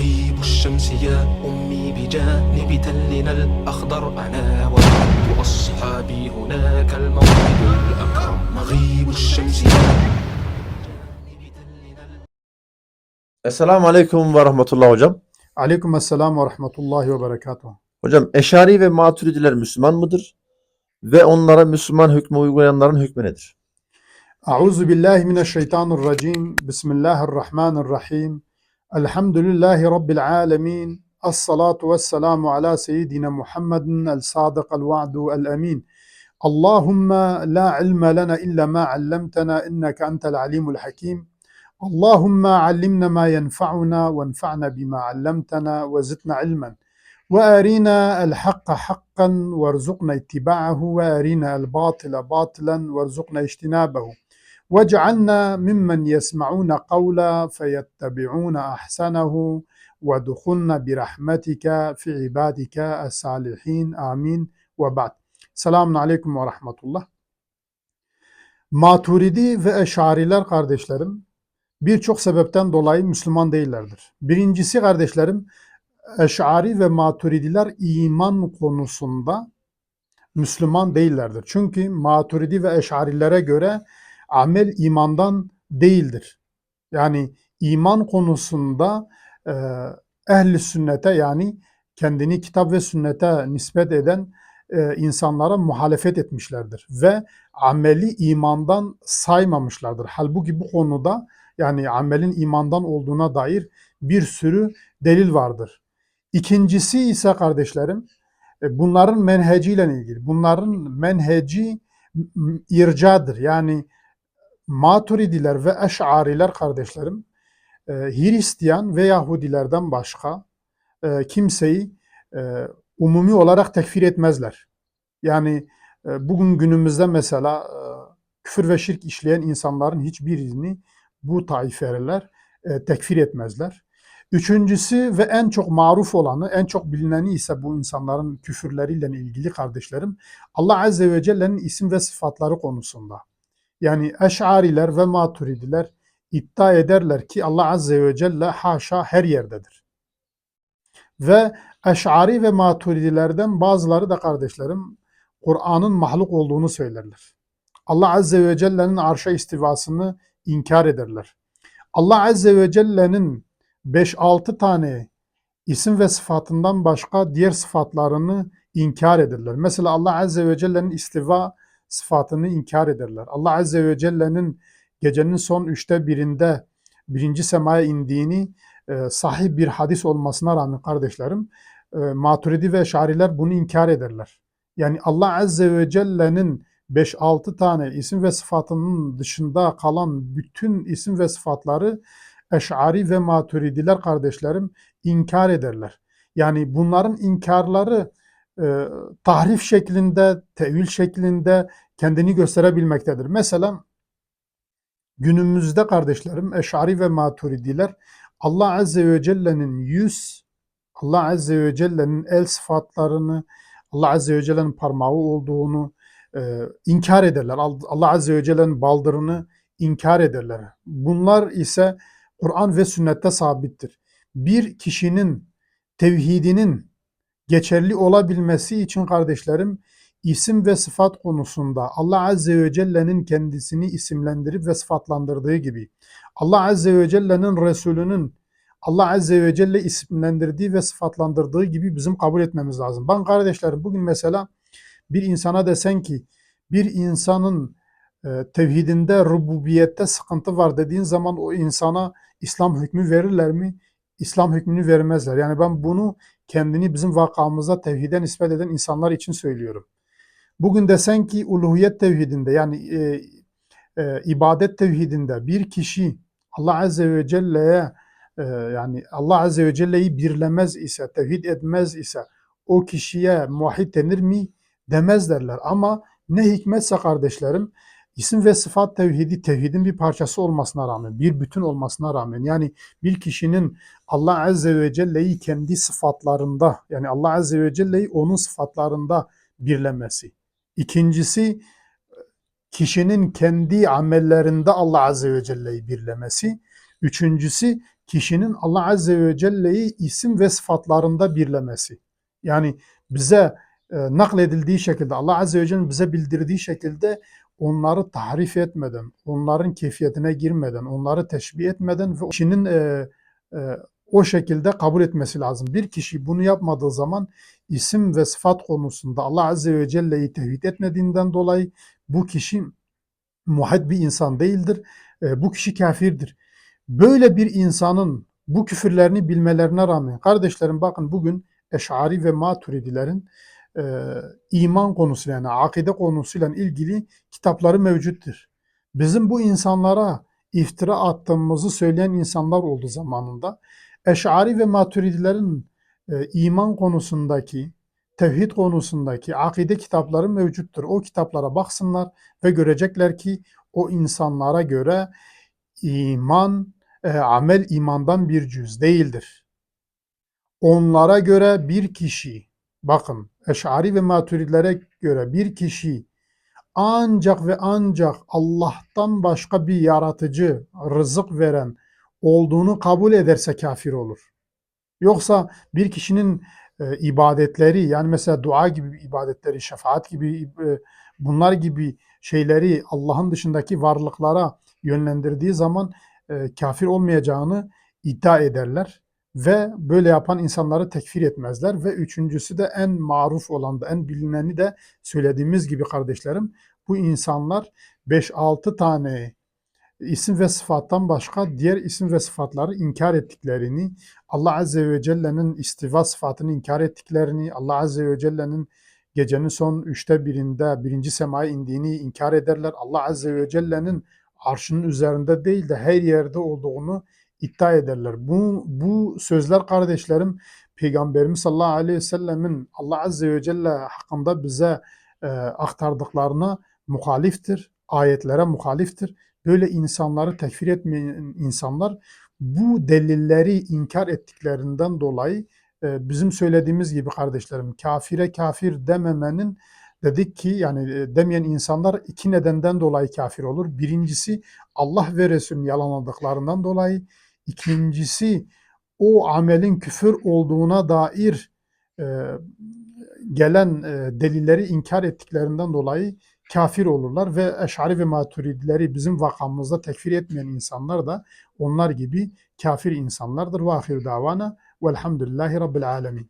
مغيب الشمس يا أمي بجانب تلنا الأخضر أنا وبعض أصحابي هناك الموعد الأكرم مغيب الشمس يا Esselamu Aleyküm ve Rahmetullah hocam. Aleyküm selam ve rahmetullahi ve berekatuhu. Hocam Eşari ve Maturidiler Müslüman mıdır? Ve onlara Müslüman hükmü uygulayanların hükmü nedir? Euzu billahi mineşşeytanirracim. Bismillahirrahmanirrahim. الحمد لله رب العالمين الصلاة والسلام على سيدنا محمد الصادق الوعد الأمين. اللهم لا علم لنا إلا ما علمتنا إنك أنت العليم الحكيم. اللهم علمنا ما ينفعنا وانفعنا بما علمتنا وزدنا علما. وارينا الحق حقا وارزقنا اتباعه وارينا الباطل باطلا وارزقنا اجتنابه. واجعلنا ممن يسمعون قولا فيتبعون احسنه وادخلنا برحمتك في عبادك الصالحين امين وبعد سلام عليكم ورحمه الله Maturidi ve Eşariler kardeşlerim birçok sebepten dolayı Müslüman değillerdir. Birincisi kardeşlerim Eş'ari ve Maturidiler iman konusunda Müslüman değillerdir. Çünkü Maturidi ve Eş'arilere göre amel imandan değildir. Yani iman konusunda e, ehli sünnete yani kendini kitap ve sünnete nispet eden e, insanlara muhalefet etmişlerdir ve ameli imandan saymamışlardır. Halbuki bu konuda yani amelin imandan olduğuna dair bir sürü delil vardır. İkincisi ise kardeşlerim e, bunların menheciyle ilgili. Bunların menheci ircadır. Yani Maturidiler ve Eş'ariler kardeşlerim e, Hristiyan ve Yahudilerden başka e, kimseyi e, umumi olarak tekfir etmezler. Yani bugün günümüzde mesela küfür ve şirk işleyen insanların hiçbirini bu taifeler tekfir etmezler. Üçüncüsü ve en çok maruf olanı, en çok bilineni ise bu insanların küfürleriyle ilgili kardeşlerim, Allah Azze ve Celle'nin isim ve sıfatları konusunda. Yani Eş'ariler ve Maturidiler iddia ederler ki Allah Azze ve Celle haşa her yerdedir. Ve Eş'ari ve Maturidilerden bazıları da kardeşlerim Kur'an'ın mahluk olduğunu söylerler. Allah Azze ve Celle'nin arşa istivasını inkar ederler. Allah Azze ve Celle'nin 5-6 tane isim ve sıfatından başka diğer sıfatlarını inkar ederler. Mesela Allah Azze ve Celle'nin istiva sıfatını inkar ederler. Allah Azze ve Celle'nin gecenin son üçte birinde birinci semaya indiğini e, sahih bir hadis olmasına rağmen kardeşlerim e, Maturidi ve Şariler bunu inkar ederler. Yani Allah Azze ve Celle'nin 5-6 tane isim ve sıfatının dışında kalan bütün isim ve sıfatları Eş'ari ve Maturidiler kardeşlerim inkar ederler. Yani bunların inkarları e, tahrif şeklinde, tevil şeklinde kendini gösterebilmektedir. Mesela günümüzde kardeşlerim Eş'ari ve Maturidiler Allah Azze ve Celle'nin yüz, Allah Azze ve Celle'nin el sıfatlarını, Allah Azze ve Celle'nin parmağı olduğunu, e, inkar ederler. Allah Azze ve Celle'nin baldırını inkar ederler. Bunlar ise Kur'an ve sünnette sabittir. Bir kişinin tevhidinin geçerli olabilmesi için kardeşlerim isim ve sıfat konusunda Allah Azze ve Celle'nin kendisini isimlendirip ve sıfatlandırdığı gibi Allah Azze ve Celle'nin Resulünün Allah Azze ve Celle isimlendirdiği ve sıfatlandırdığı gibi bizim kabul etmemiz lazım. Ben kardeşlerim bugün mesela bir insana desen ki bir insanın e, tevhidinde, rububiyette sıkıntı var dediğin zaman o insana İslam hükmü verirler mi? İslam hükmünü vermezler. Yani ben bunu kendini bizim vakamıza tevhide nispet eden insanlar için söylüyorum. Bugün desen ki uluhiyet tevhidinde yani e, e, ibadet tevhidinde bir kişi Allah Azze ve Celle'ye e, yani Allah Azze ve Celle'yi birlemez ise, tevhid etmez ise o kişiye muahhid denir mi? demez derler. Ama ne hikmetse kardeşlerim isim ve sıfat tevhidi tevhidin bir parçası olmasına rağmen, bir bütün olmasına rağmen yani bir kişinin Allah Azze ve Celle'yi kendi sıfatlarında yani Allah Azze ve Celle'yi onun sıfatlarında birlemesi. İkincisi kişinin kendi amellerinde Allah Azze ve Celle'yi birlemesi. Üçüncüsü kişinin Allah Azze ve Celle'yi isim ve sıfatlarında birlemesi. Yani bize nakledildiği şekilde, Allah Azze ve Celle'nin bize bildirdiği şekilde onları tahrif etmeden, onların keyfiyetine girmeden, onları teşbih etmeden ve kişinin e, e, o şekilde kabul etmesi lazım. Bir kişi bunu yapmadığı zaman isim ve sıfat konusunda Allah Azze ve Celle'yi tevhid etmediğinden dolayı bu kişi muhad bir insan değildir. E, bu kişi kafirdir. Böyle bir insanın bu küfürlerini bilmelerine rağmen kardeşlerim bakın bugün Eş'ari ve Maturidilerin e, iman konusuyla yani akide konusuyla ilgili kitapları mevcuttur. Bizim bu insanlara iftira attığımızı söyleyen insanlar oldu zamanında. Eş'ari ve Maturidilerin e, iman konusundaki, tevhid konusundaki akide kitapları mevcuttur. O kitaplara baksınlar ve görecekler ki o insanlara göre iman, e, amel imandan bir cüz değildir. Onlara göre bir kişi, bakın Eş'ari ve Maturidilere göre bir kişi ancak ve ancak Allah'tan başka bir yaratıcı, rızık veren olduğunu kabul ederse kafir olur. Yoksa bir kişinin e, ibadetleri yani mesela dua gibi ibadetleri, şefaat gibi e, bunlar gibi şeyleri Allah'ın dışındaki varlıklara yönlendirdiği zaman e, kafir olmayacağını iddia ederler ve böyle yapan insanları tekfir etmezler ve üçüncüsü de en maruf olan da en bilineni de söylediğimiz gibi kardeşlerim bu insanlar 5-6 tane isim ve sıfattan başka diğer isim ve sıfatları inkar ettiklerini, Allah Azze ve Celle'nin istiva sıfatını inkar ettiklerini, Allah Azze ve Celle'nin gecenin son üçte birinde birinci semaya indiğini inkar ederler. Allah Azze ve Celle'nin arşının üzerinde değil de her yerde olduğunu iddia ederler. Bu, bu sözler kardeşlerim Peygamberimiz sallallahu aleyhi ve sellemin Allah Azze ve Celle hakkında bize e, aktardıklarına muhaliftir. Ayetlere muhaliftir. Böyle insanları tekfir etmeyen insanlar bu delilleri inkar ettiklerinden dolayı e, bizim söylediğimiz gibi kardeşlerim kafire kafir dememenin dedik ki yani e, demeyen insanlar iki nedenden dolayı kafir olur. Birincisi Allah ve Resulünü yalanladıklarından dolayı. İkincisi o amelin küfür olduğuna dair e, gelen e, delilleri inkar ettiklerinden dolayı kafir olurlar ve Eş'ari ve Maturidileri bizim vakamımızda tekfir etmeyen insanlar da onlar gibi kafir insanlardır. Ve ahir davana velhamdülillahi rabbil alemin.